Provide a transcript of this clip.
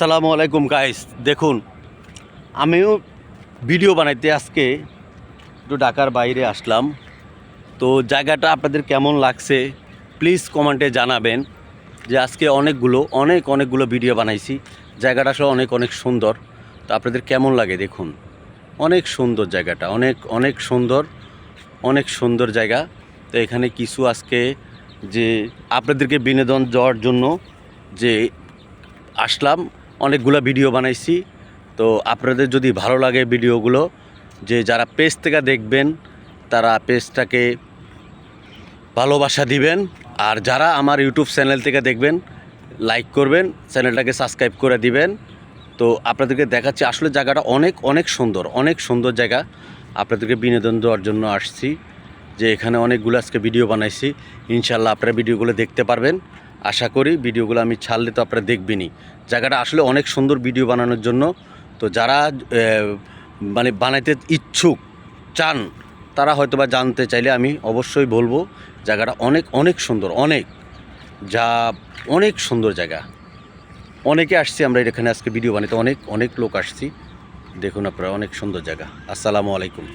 আসসালামু আলাইকুম গাইস দেখুন, আমিও ভিডিও বানাইতে আজকে একটু ঢাকার বাইরে আসলাম। তো জায়গাটা আপনাদের কেমন লাগছে প্লিজ কমেন্টে জানাবেন যে আজকে অনেকগুলো, অনেক অনেকগুলো ভিডিও বানাইছি। জায়গাটা আসলে অনেক অনেক সুন্দর। তো আপনাদের কেমন লাগে দেখুন? অনেক সুন্দর জায়গাটা, অনেক অনেক সুন্দর অনেক সুন্দর জায়গা। তো এখানে কিছু আজকে যে আপনাদেরকে বিনোদন দেওয়ার জন্য যে আসলাম অনেকগুলো ভিডিও বানাইছি। তো আপনাদের যদি ভালো লাগে ভিডিওগুলো, যে যারা পেজ থেকে দেখবেন, তারা পেজটাকে ভালোবাসা দিবেন। আর যারা আমার ইউটিউব চ্যানেল থেকে দেখবেন, লাইক করবেন, চ্যানেলটাকে সাবস্ক্রাইব করে দিবেন। তো আপনাদেরকে দেখাচ্ছি, আসলে জায়গাটা অনেক অনেক সুন্দর অনেক সুন্দর জায়গা। আপনাদেরকে বিনোদন দেওয়ার জন্য আসছি, যে এখানে অনেকগুলো আজকে ভিডিও বানাইছি। ইনশাল্লাহ আপনারা ভিডিওগুলো দেখতে পারবেন। আশা করি ভিডিওগুলো আমি ছাড়লে তো আপনারা দেখবেনই। জায়গাটা আসলে অনেক সুন্দর ভিডিও বানানোর জন্য। তো যারা মানে বানাইতে ইচ্ছুক, চান, তারা হয়তো বা জানতে চাইলে আমি অবশ্যই বলব, জায়গাটা অনেক অনেক সুন্দর, অনেক। যা অনেক সুন্দর জায়গা। অনেকে আসছি, আমরা এখানে আজকে ভিডিও বানাইতে অনেক অনেক লোক আসছি। দেখুন আপনারা, অনেক সুন্দর জায়গা। আসসালামু আলাইকুম।